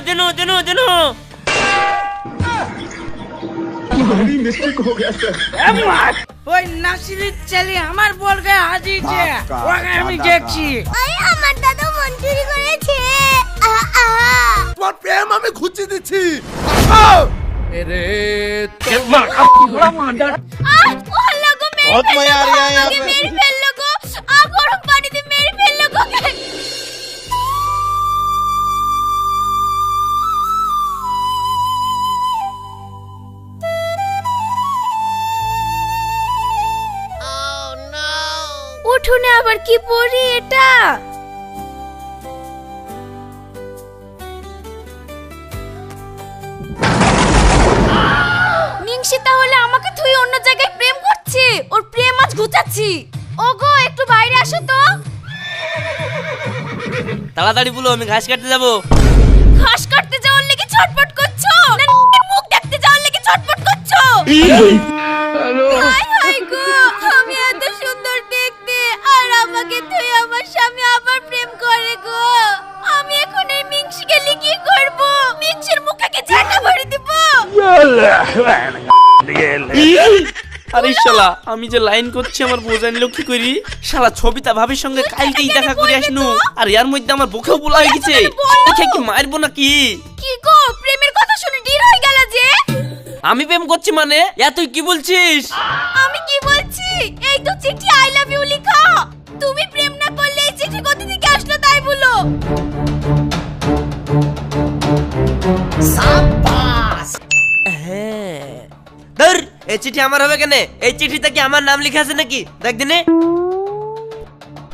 দিনু দিনু দিনু ওই নাসিরের ছেলে আমার বল গায়ে হাজিয়েছে ওকে আমি দেখছি ওই আমার দাদা মন চুরি করেছে আ, আ। তোমার প্রেম আমি খুঁজে দিচ্ছি আহ, ও লগো মেরে बहुत मजा आ रहा है यहाँ আমাকে पे। মেরে ফেললো উঠোনে আবার কি পড়ি এটা? মিংসি তাহলে আমাকে তুই অন্য জায়গায় প্রেম করছে? ওর প্রেম আজ ঘুচাচ্ছি। ওগো একটু বাইরে আসো তো। তাড়াতাড়ি বলো আমি ঘাস কাটতে যাব। ঘাস কাটতে যাওয়ার লেগে ছটফট করছ? না মুখ দেখতে যাওয়ার লেগে ছটফট করছ? আরে শালা আমি যে লাইন করছি আমার বোঝা নিল কি করি শালা ছবিতা ভাবির সঙ্গে কালকেই দেখা করে আসনু। আর এর মধ্যে আমার বুকেও বলা হয়ে গেছে। দেখে কি মারবো নাকি? কি গো প্রেমের কথা শুনে ডির হয়ে গেল যে। আমি প্রেম করছি মানে? এ তুই কি বলছিস? আমি কি বলছি? এই তো চিঠি আই লাভ ইউ লেখা। তুমি প্রেম চিঠি আমার হবে কেন এই চিঠিতে কি আমার নাম লেখা আছে নাকি দেখ দিনে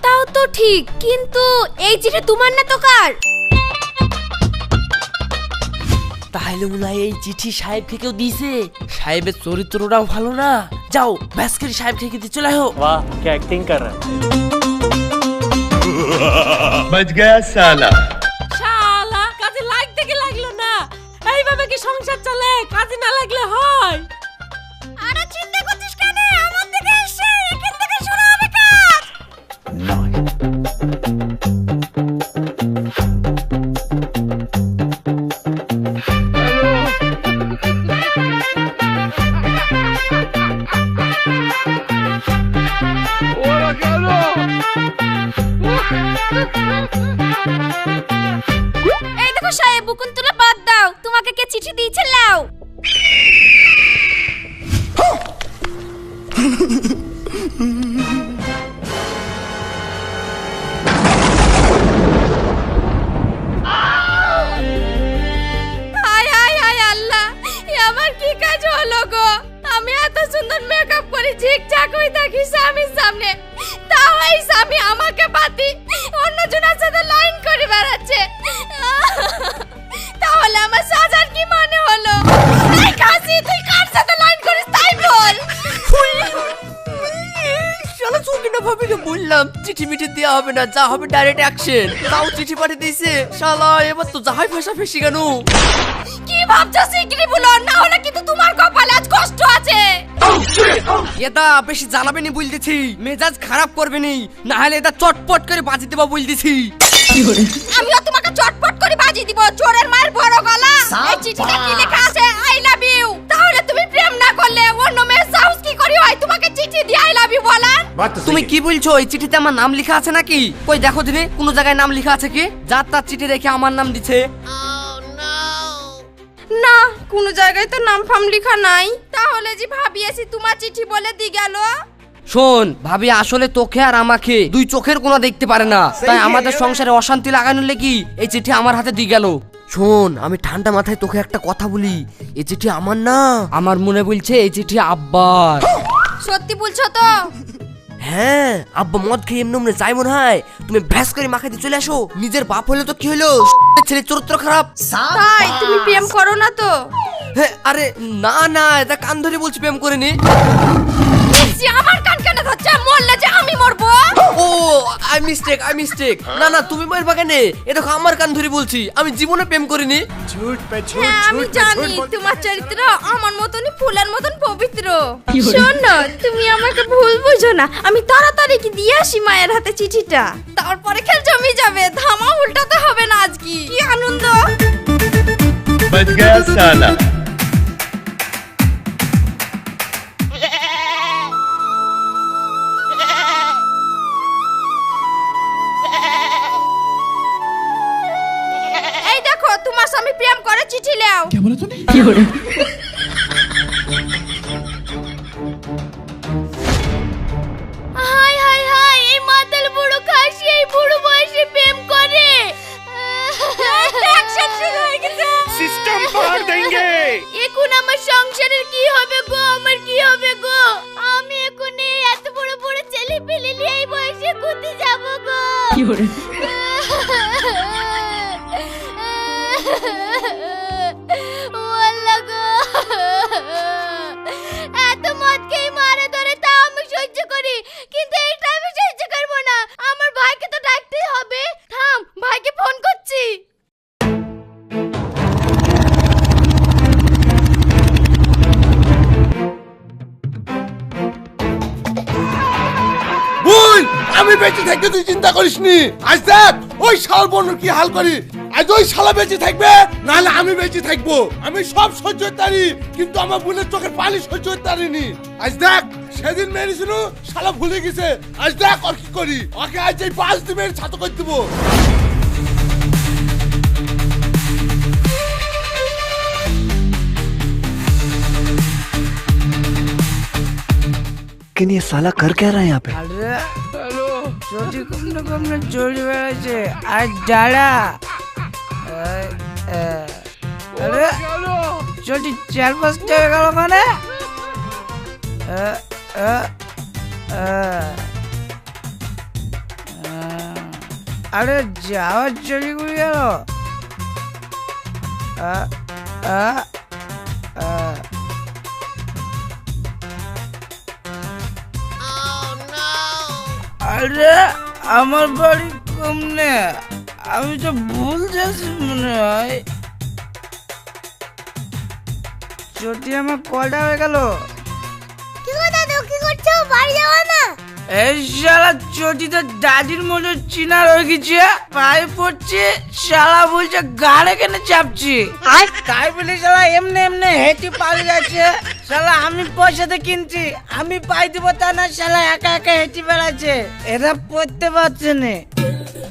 তাও তো ঠিক কিন্তু এই চিঠি তোমার না তো কার তাহলে মনে হয় এই চিঠি সাহেবকে কেউ দিয়েছে সাহেবের চরিত্রটাও ভালো না যাও ব্যাসকারি সাহেব থেকে দিয়ে চলে আয়ো वाह क्या एक्टिंग कर रहा है बच गया साला শালা কাজে লাগতে কি লাগলো না এইভাবে কি সংসার চলে কাজে না লাগলে হয় না যা হবে ডাইরেক্ট অ্যাকশন তাও চিঠি পাঠিয়ে দিয়েছে। শালা এবার তো যাহাই ফেসা ফেসি কেন? কি ভাবছ শিগগিরি বলো? না হলে কিন্তু তোমার কপালে আজ কষ্ট আছে। এটা বেশি জ্বালাবে নি বলতেছি। মেজাজ খারাপ করবেনি। না হলে এটা চটপট করে বাজি দেবা বলতেছি। আমিও তোমাকে চটপট করে বাজি দিব চোরের মায়ের বড় গলা। এই চিঠিতে কি লেখা আছে? আই লাভ ইউ তাহলে তুমি প্রেম না করলে অন্য মেয়ের সাহস কি করি হয়? তোমাকে চিঠি দিয়ে আই লাভ ইউ বলার। তুমি কি বলছো? এই চিঠিতে আমার নাম লেখা আছে নাকি? কই দেখো দিনে কোনো জায়গায় নাম লেখা আছে কি? যার তার চিঠি রেখে আমার নাম দিছে। না কোনো জায়গায় তো নাম ফাম লেখা নাই। তাহলে যে ভাবিয়েছি তোমার চিঠি বলে দি গেল। শোন ভাবি আসলে তোকে আর আমাকে দুই চোখের কোনো দেখতে পারে না। তাই আমাদের সংসারে অশান্তি লাগানোর লেগি এই চিঠি আমার হাতে দিয়ে গেল। শোন আমি ঠান্ডা মাথায় তোকে একটা কথা বলি। এই চিঠি আমার না। আমার মনে বলছে এই চিঠি আব্বার। সত্যি বলছো তো? হ্যাঁ আব্বা মদ খেয়ে এমনি এমনি যাই মনে হয়। তুমি ভ্যাস করে মাখাতে চলে আসো। নিজের বাপ হলে তো কি হলো? ছেলে চরিত্র খারাপ। তাই তুমি প্রেম করো না তো। হ্যাঁ আরে না না এটা কান ধরে বলছি প্রেম করে নি বেশি আমার কান কানে ধরছে? মরলে যে আমি মরবো? ও আই মিস্টেক আই মিস্টেক না না তুমি মরবা কেন দেখো আমার কান ধরে বলছি। আমি জীবনে প্রেম করিনি। ঝুট পে ঝুট হ্যাঁ আমি জানি তোমার চরিত্র আমার মতনই ফুলের মতন পবিত্র। শোনো তুমি আমাকে ভুল বুঝো না। আমি তাড়াতাড়ি কি দিয়ে আসি মায়ের হাতে চিঠিটা? তারপরে খেল জমি যাবে। ধামা উল্টাতে হবে না আজকে। কি আনন্দ। বজ সালা বলে তুমি কি হাই বেঁচে থাকতে তুই চিন্তা করিসনি আজ দেখ ওই শাল বন্য কি হাল করি আজ ওই শালা বেঁচে থাকবে নাহলে আমি বেঁচে থাকবো আমি সব সহ্য করতে পারি কিন্তু আমার বোনের চোখের পানি সহ্য করতে পারিনি আজ দেখ সেদিন মেরেছিল শালা ভুলে গেছে আজ দেখ ওর কি করি ওকে আজ এই পাঁচ দিনের ছাত্র করে দেবো लेकिन ये साला कर क्या रहा है यहाँ पे আরে চটি কমনে কমনে বেড়াচ্ছে আর আরে চটি চার পাঁচটা হয়ে গেল মানে আরে যাওয়ার করে গেল আ, আ, আ। আরে, আমার বাড়ি কমনে। আমি তো ভুল যাচ্ছি মনে হয়। চটি আমার কলটা হয়ে গেল। শালা চটিতে দাদির মতো চিনার হয়ে গেছে পায়ে পড়ছে শালা বলছে গাড়ে কেনে চাপছি? তাই বলে শালা এমনি এমনি হেঁটে পালিয়ে যাচ্ছে। শালা আমি পয়সাতে কিনছি আমি পাই দিব তা না শালা একা একা হেঁটে বেড়াচ্ছে। এরা পড়তে পারছে না।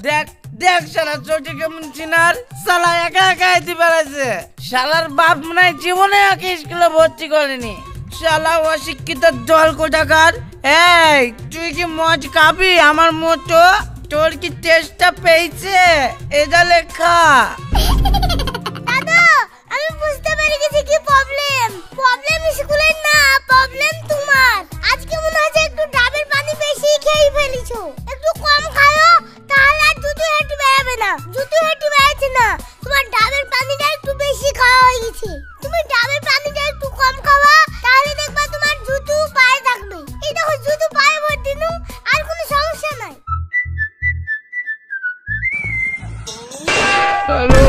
দেখ দেখ শালা চটি কেমন চিনার শালা একা একা হেঁটে বেড়াচ্ছে। শালার বাপ মনে হয় জীবনে একে স্কুলে ভর্তি করেনি। শালা অশিক্ষিত দল কোটাকার এই, তুই কি মদ খাবি? আমার মতো তোর কি টেস্টটা পেয়েছে? এটা লেখা। আমি বুঝতে পেরে কি প্রবলেম প্রবলেম না প্রবলেম তোমার। আজকে মনে হচ্ছে একটু ডাবের পানি বেশি খেয়ে ফেলেছো। একটু কম খাও তাহলে আর দুধু হেঁটে বেড়াবে না। দুধু হেঁটে বেড়াচ্ছে না। তোমার ডাবের পানিটা একটু বেশি খাওয়া হয়ে গেছে। তুমি ডাবের পানিটা একটু কম খাওয়া, তাহলে দেখবা তোমার জুতু পায়ে থাকবে। এই দেখো, জুতু পায়ে ভর্তি, নু? আর কোনো সমস্যা নাই। আরে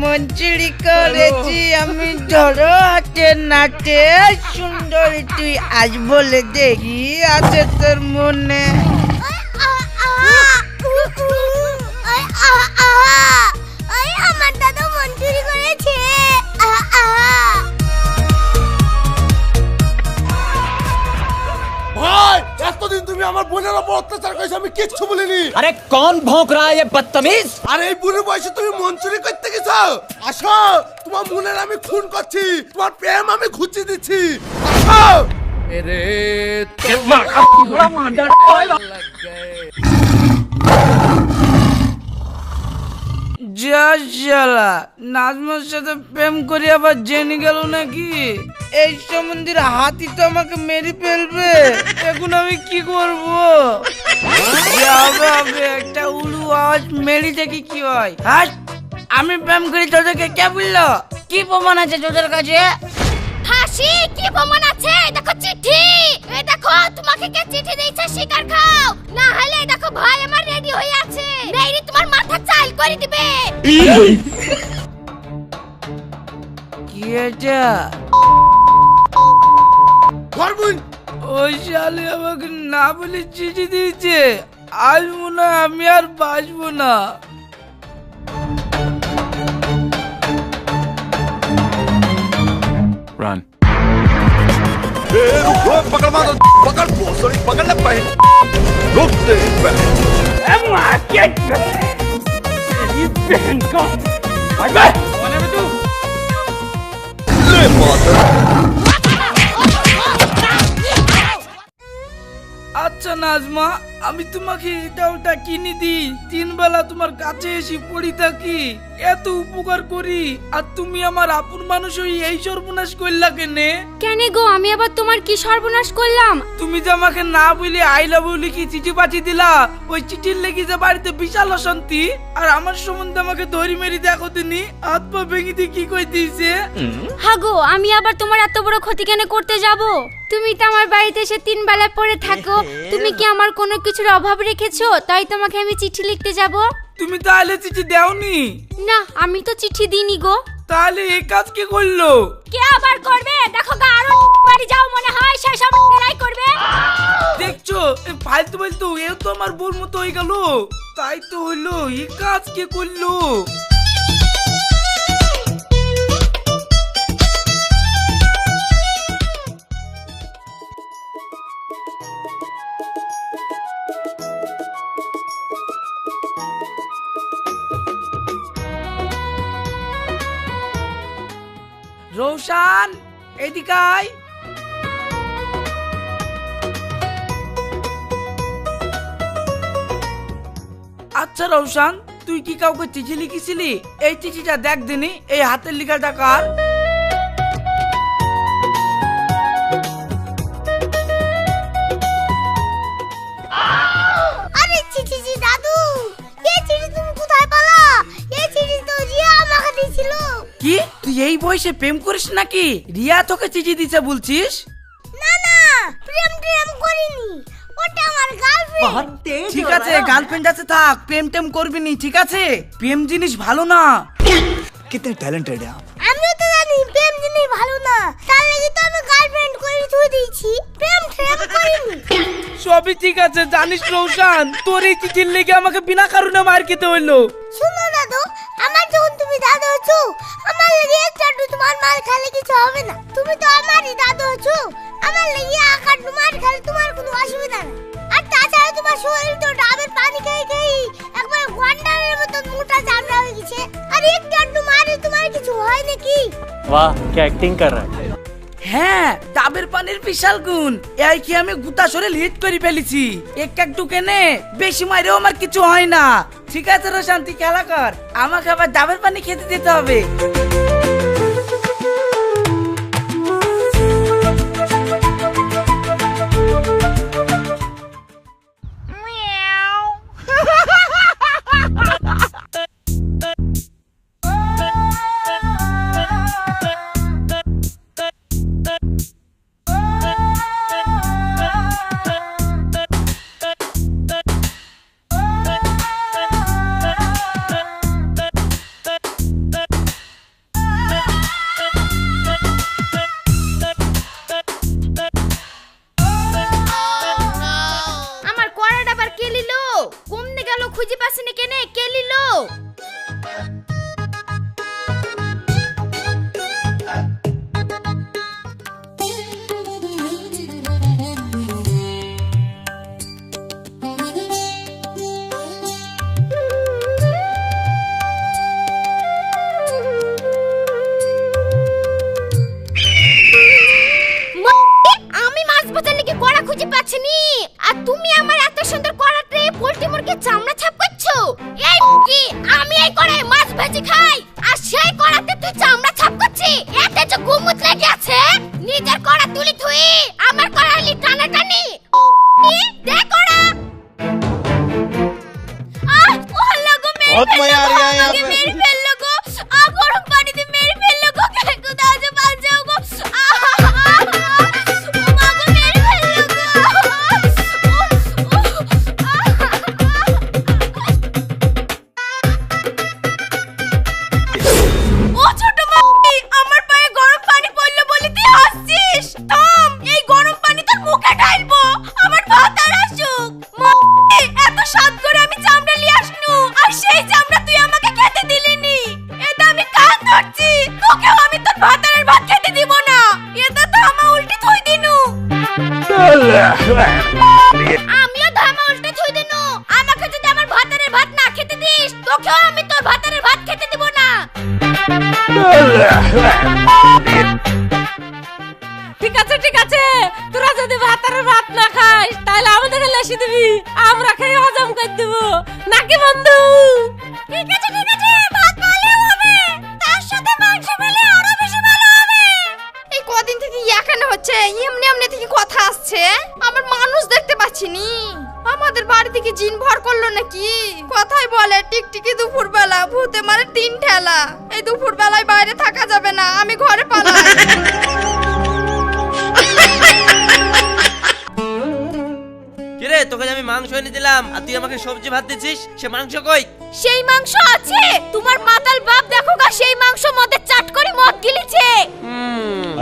মঞ্জুরি করেছি আমি ধরো হাতে নাটে সুন্দরী তুই আজ বলে দেখি আছে তোর মনে এতদিন তুমি আমার বোনের উপর অত্যাচার করেছ আমি কিচ্ছু বলিনি। আরে কোন ভোঁক রা এ বদতমিজ? আরে এই বুড়ো বয়সে তুমি মঞ্চুরি করতে গেছো? আসো তোমার মনের আমি খুন করছি তোমার প্রেম আমি খুঁজে দিচ্ছি। আসো। এরে তোমার পুরা নাজমার সাথে প্রেম করে আবার জেনে গেল নাকি? এই সম্বন্ধে হাতি তো আমাকে মেরে ফেলবে। আমি কি করব? একটা উলু আওয়াজ মেরি দেখি কি হয়। হাট আমি প্রেম করি তোদেরকে কে বলল? কি প্রমাণ আছে তোদের কাছে? হাসি কি প্রমাণ আছে? দেখো চিঠি। এই দেখো তোমাকে কে চিঠি দিয়েছে? শিকার খাও। না হলে দেখো ভাই আমার রেডি হয়ে আছে। মেরি তোমার মাথা চাল করে দিবে। কি এটা? করবুন ওই শালে আমাকে না বলে চিঠি দিয়েছে। আসব না আমি আর বাঁচবো না। আচ্ছা নাজমা আমি তোমাকে এটা ওটা কিনে দিই। তিন বেলা তোমার কাছে এসে পড়ি থাকি। এত উপকার করি। আর তুমি আমার আপন মানুষ হয়ে এই সর্বনাশ করলা কেনে? কেন গো? আমি আবার তোমার কি সর্বনাশ করলাম? তুমি যে আমাকে না বলে আই লাভ ইউ লিখে চিঠি পাঠিয়ে দিলা ওই চিঠির লেগে যে বাড়িতে বিশাল অশান্তি। আর আমার সম্বন্ধে আমাকে ধরি মেরি দেখো তিনি হাত পা ভেঙে দিয়ে কি কই দিয়েছে? হাগো আমি আবার তোমার এত বড় ক্ষতি কেন করতে যাব? তুমি তো আমার বাড়িতে এসে তিন বেলা পরে থাকো। তুমি কি আমার কোনো কিছুর অভাব রেখেছো তাই তোমাকে আমি চিঠি লিখতে যাব? তুমি তাহলে চিঠি দাওনি? না আমি তো চিঠি দিইনি গো। তাহলে এই কাজ কে করল? কে আবার করবে? দেখো গা আরও বাড়ি যাও মনে হয় সেই সব লড়াই করবে। দেখছ এ ফালতু ফালতু এ তো আমার বোর মতো হয়ে গেল। তাই তো হলো এই কাজ কে করল? রোশান এদিকে আয়। আচ্ছা রৌশান তুই কি কাউকে চিঠি লিখেছিলি? এই চিঠিটা দেখ দিনি, এই হাতের লিখাটা কার? এই বয়সে প্রেম করিস নাকি? রিয়া তোকে চিঠি দিতে বলছিস? না না প্রেম প্রেম করিনি। ওটা আমার গার্লফ্রেন্ড ঠিক আছে গার্লফ্রেন্ড আছে থাক প্রেম টেম করবি নি ঠিক আছে? প্রেম জিনিস ভালো না। কিতনে ট্যালেন্টেড আপ তো জানি প্রেম জিনিস ভালো না। তার লাগি তো আমি গার্লফ্রেন্ড করে দিয়েছি। প্রেম প্রেম করিনি। সবই ঠিক আছে জানিস রৌশান তোর এই চিঠির লেগে আমাকে বিনা কারণে মার খেতে হইল। শুনো দাদু আমার তো তুমি দাদু হচ্ছো আমার লাগি এক চাটু তোমার মার খালে কিছু হবে না। তুমি তো আমারই দাদু হচ্ছো আমার লাগি এক চাটু মাল খালে তোমার কোনো অসুবিধা না। আর তাছাড়া তোমার শরীর তো ডাবের পানি খেয়ে খেয়ে একবার ওয়ান্ডারের মতো মোটা চামড়া হয়ে গেছে। আর এক চাটু মারে তোমার কিছু হয় নাকি? বাহ কি অ্যাক্টিং কর রহা হ্যাঁ ডাবের পানির বিশাল গুণ। এই কি আমি গুতা সরে লিড করে ফেলেছি? এক এক ঢুকে নে বেশি মাইরেও আমার কিছু হয় না। ঠিক আছে রোশান্তি খেলা কর। আমাকে আবার ডাবের পানি খেতে দিতে হবে। এই কদিন থেকে হচ্ছে? এমনি এমনি থেকে কথা আসছে। মানুষ দেখতে পাচ্ছি নি আমাদের বাড়ি থেকে জিন ভর করল নাকি? বলে, টিকটিকি ভূতে তিন ঠেলা। এই বাইরে থাকা যাবে না, আমি ঘরে তোকে আমি মাংস এনে দিলাম, আর তুই আমাকে সবজি ভাত দিচ্ছিস, সে মাংস কই? সেই মাংস আছে? তোমার মাতাল বাপ দেখো গা সেই মাংস মতে চাট করে মদ গিলিছে।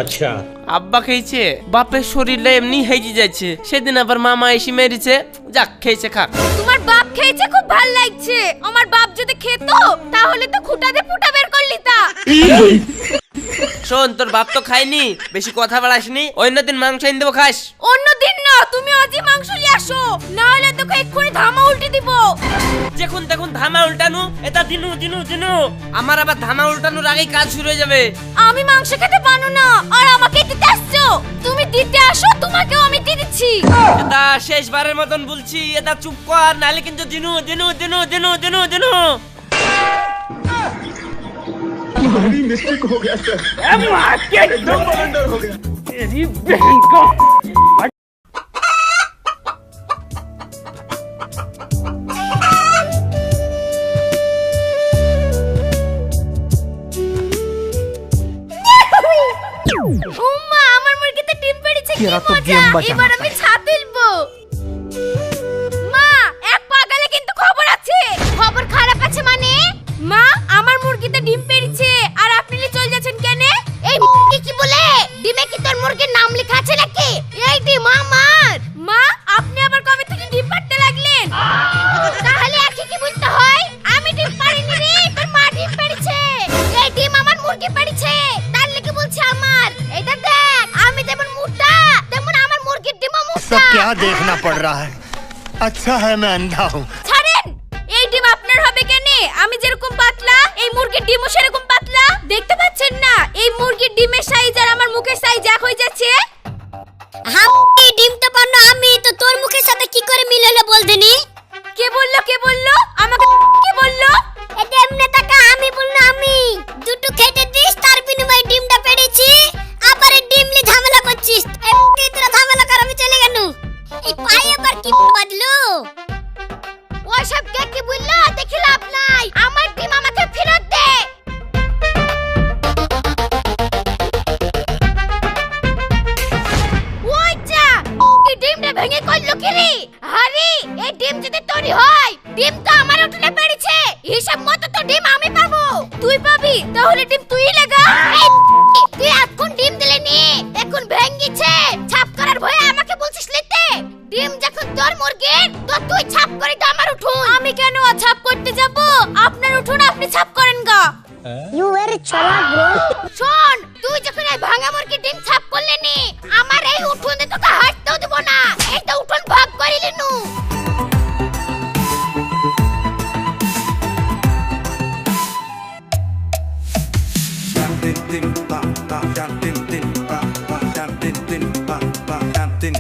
আচ্ছা। আব্বা খেয়েছে বাপের শরীরে এমনি হেজি যাচ্ছে। সেদিন আবার মামা এসে মেরেছে যাক খেয়েছে খাক তোমার বাপ খেয়েছে খুব ভালো লাগছে। আমার বাপ যদি খেতো তাহলে তো খুঁটাতে ফুটা বের করলি তা শোন তোর বাপ তো খায়নি বেশি কথা বাড়াসনি অন্যদিন মাংস এনে দেবো খাস। অন্য দিন না তুমি আজই মাংস নিয়ে আসো না হলে তোকে এক্ষুনি ধামা উল্টে দিব। যখন দেখুন ধামা উল্টানো এটা দিনু দিনু দিনু। আমার আবার ধামা উল্টানোর আগেই কাজ শুরু হয়ে যাবে। আমি মাংস খেতে পারো না আর আমাকে দিতে আসছো। তুমি দিতে আসো তোমাকেও আমি দিয়ে দিচ্ছি। এটা শেষবারের মতন বলছি এটা চুপ কর নাহলে কিন্তু দিনু দিনু দিনু দিনু দিনু দিনু। উম্মা আমার মুরগিতে ডিম পেড়েছে কি तेरा तो মজা गेम बचा এবার আমি ছাদ देखना पड़ रहा है अच्छा है मैं अंधा हूँ ছাড়েন এই ডিম আপনার হবে কেন আমি যেরকম পাতলা এই মুরগির ডিমও সেরকম পাতলা দেখতে পাচ্ছেন না এই মুরগির ডিমের সাইজ আর আমার মুখের সাইজ এক হয়ে যাচ্ছে হাম্পি ডিম তো বানো আমি তো তোর মুখের সাথে কি করে মিল হলো বল দেনি কে বললো কে বললো আমাকে কে বললো এটা এমনি টাকা আমি বললো আমি দুটো খেতে দিস তার বিনিময়ে ডিমটা পেড়েছি আবার এই ডিম নিয়ে ঝামেলা করছিস এমনি তোরা ঝামেলা কর আমি চলে গেল এই পায়ে আবার কি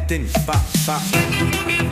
তুই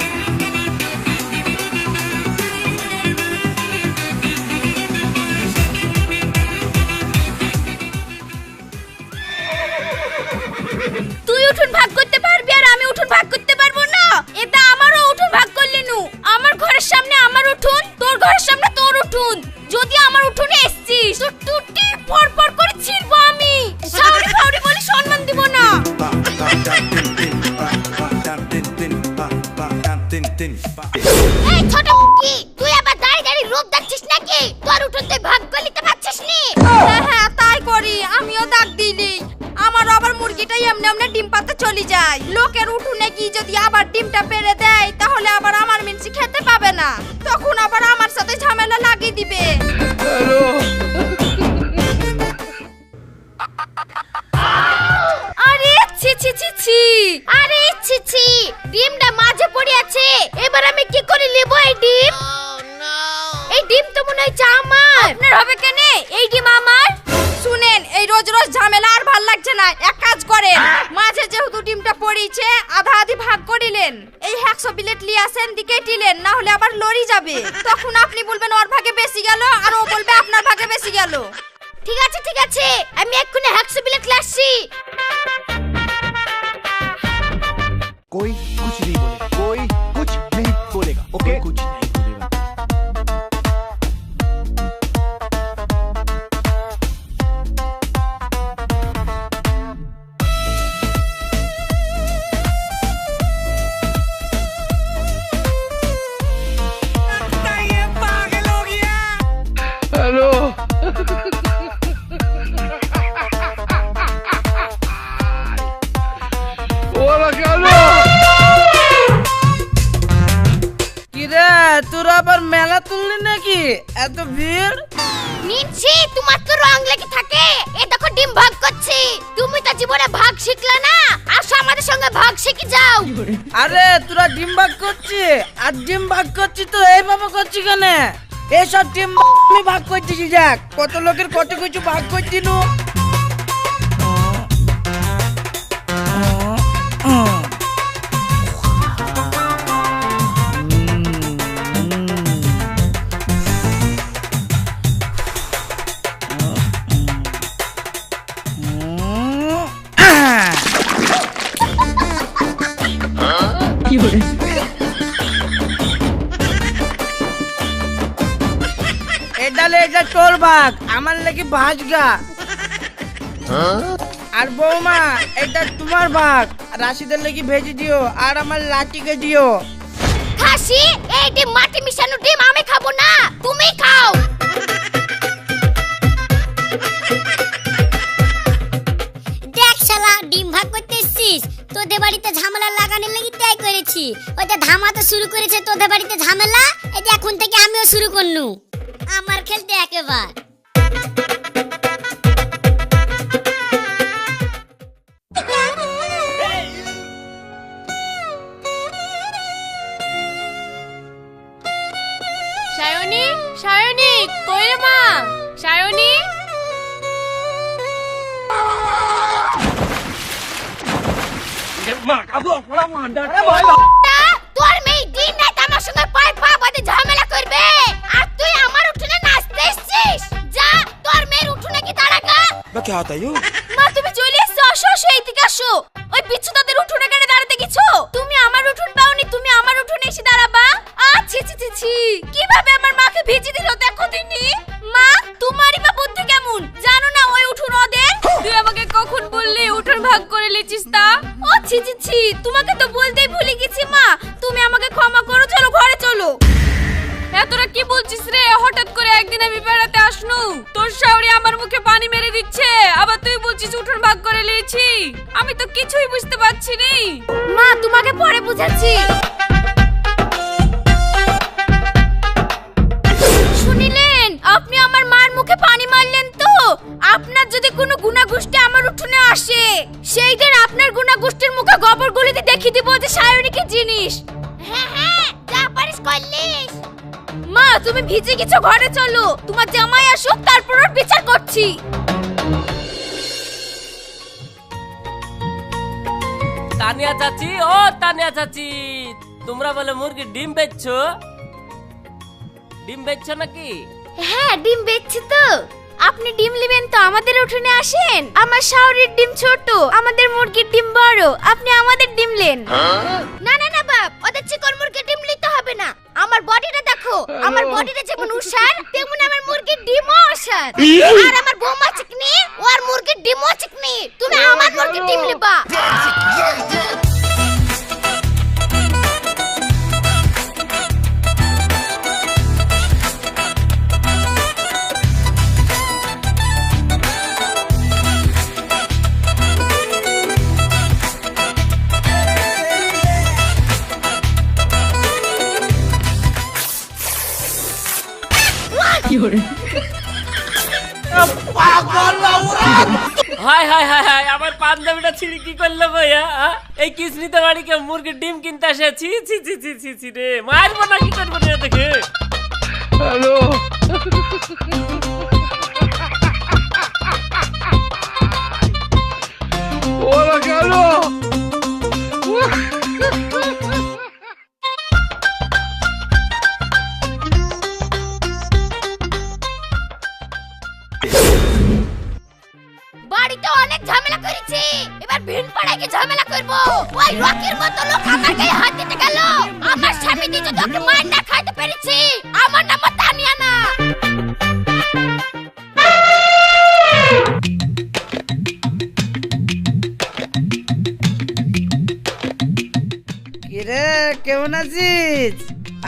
আমার আবার মুরগিটা এমনি এমনি ডিম পাতে চলে যায়। লোকের উঠুনে কি যদি আবার ডিমটা পেরে দেয় তাহলে আবার আমার মিনসি খেতে পাবে না। তখন আবার আমার সাথে ঝামেলা লাগিয়ে দিবে। আরে ছি ছি ছি ছি। আরে ছি ছি। ডিমটা মাঝে পড়ে আছে। এবার আমি কি করে নেব এই ডিম? এই ডিম তো মনে হয় আমার আপনার হবে কেন এই ডিম আমার শুনেন এই রোজ রোজ ঝামেলা আর ভাল লাগছে না এক কাজ করেন মাঝে যেহেতু ডিমটা পড়িছে আধা আধি ভাগ করিলেন এই একশো বিলেট লিয়ে আসেন দিকে টিলেন না হলে আবার লড়ি যাবে তখন আপনি বলবেন ওর ভাগে বেশি গেল আর ও বলবে আপনার ভাগে বেশি গেল ঠিক আছে ঠিক আছে আমি এক্ষুনি হ্যাকসো বিলে ক্লাসছি कोई कुछ नहीं बोलेगा कोई कुछ नहीं बोलेगा ओके कुछ नहीं এসব টিম ভাগ করতেছি দেখ। কত লোকের কত কিছু ভাগ করছি লেগে ভাজগা আর বৌমা, এটা তোমার ভাগ রাশিদের লেগে ভেজে দিও, আর আমার লাঠিকে দিও। খাসি, এই ডিম, মাটি মিশানো ডিম আমি খাব না, তুমি খাও। দেখ শালা, ডিম ভাগ করতে এসছিস। তোদের বাড়িতে ঝামেলা লাগানোর লাগি তাই করেছি। ওই ওইটা ধামাতে শুরু করেছে তোদের বাড়িতে ঝামেলা, এটা এখন থেকে আমিও শুরু করনু। আমার খেলতে একেবার। কই রে মা সায়নী তোর মেয়ে দিন রাত আমার সঙ্গে পায় পা বাদে ঝামেলা করবে। আর তুই আমার উঠোনে নাচতে এসেছিস? যা তোর মেয়ের উঠোনে কি দাঁড়াকা মা তুমি চলে এসছো আসো আসো এইদিকে আসো। ওই বিচ্ছু তাদের উঠোনে কেটে দাঁড়াতে গেছো? তুমি আমার উঠোন পাওনি তুমি আমার উঠোনে এসে দাঁড়াবা। আচ্ছা ছি ছি ছি। কীভাবে আমার মাকে ভেজে দিল দেখো দিনি? মা, তোমারই বা বুদ্ধি কেমন? জানো না ওই উঠোন ওদের? তুই আমাকে কখন বললি উঠোন ভাগ করে লিচিস তা? ও ছি ছি ছি, তোমাকে তো বলতেই ভুলে গেছি মা। তুমি আমাকে ক্ষমা করো, চলো ঘরে চলো। এতটা কি বলছিস রে? হঠাৎ করে একদিন আমি বেড়াতে আসনু। তোর শাওরি আমার মুখে পানি মেরে দিচ্ছে। আবার তুই বলছিস উঠোন ভাগ করে লিয়েছি। আমি তো কিছুই বুঝতে পারছি নি। মা, তোমাকে পরে বুঝাচ্ছি। যদি কোনো গুণাগুষ্টি আমার উঠোনে আসে। সেই দিন আপনার গুণাগুষ্টির মুখে গোবর গুলিতে দেখিয়ে দিব যে সায়নী কি জিনিস। হ্যাঁ হ্যাঁ যা পারিস করলিস। মা তুমি ভিজে কিছু ঘরে চলো। তোমার জামাই আসুক তারপর ওর বিচার করছি। তানিয়া চাচি ও তানিয়া চাচি তোমরা বলে মুরগি ডিম বেচছো? ডিম বেচছো নাকি? হ্যাঁ ডিম বেচছি তো। আপনি ডিম নেবেন তো? আমাদের উঠোনে আসেন। আমার শাওরির ডিম ছোট আমাদের মুরগির ডিম বড়। আপনি আমাদের ডিম নেন। না না না বাপ ওদের চিকন মুরগি ডিম নিতে হবে না। আমার বডিটা দেখো আমার বডিটা যেমন উষার তেমন আমার মুরগির ডিমও উষার আর আমার বৌমা চিকনি ও আর মুরগির ডিমও চিকনি। তুমি আমার মুরগির ডিম লিবা হাই হাই হাই হাই আমার পাঞ্জাবিটা ছিঁড়ি কি করল ভাইয়া এই কিসনিতে বাড়িকে মুরগির ডিম কিনতে আসে? ছি ছি ছি ছি ছি ছি রে মারবো না কি করব রে দেখে বাড়িতে অনেক ঝামেলা করেছি। এবার ভিন পাড়ায় কি ঝামেলা করব। ওই রকির মতো লোক আমার গায়ে হাত দিতে গেল। আমার স্বামী নিজে তোকে মার না খাইতে পেরেছি। আমার নাম তানিয়া না। কিরে কেমন আছিস?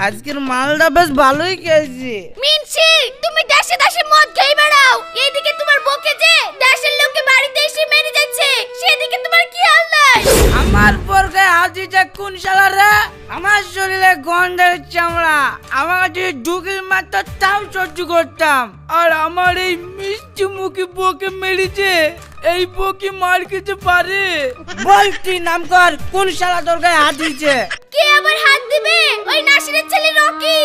আজকের মালটা বেশ ভালোই খেয়েছি। মিনসি তুমি দেশে দেশে মদ খেয়ে বেড়াও। এইদিকে তোমার বকে যে পরকে হাতিটা কোন শালা রে আমার শরীরে গন্ধের চামড়া আমার যদি ঢুকির মারতো তাও সহ্য করতাম আর আমার এই মিষ্টি মুখে বকে মেরেছে এই বকে মার খেতে পারে বল তুই নাম কর কোন শালা তোর গায়ে হাত দিয়েছে কে আবার হাত দিবে ওই নাসিরের ছেলে রকি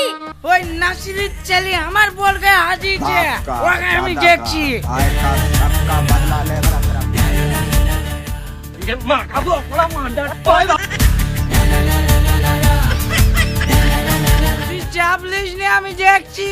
ওই নাসিরের ছেলে আমার বল গায়ে হাত দিয়েছে ওকে আমি দেখছি তুই চাপ লিস আমি দেখছি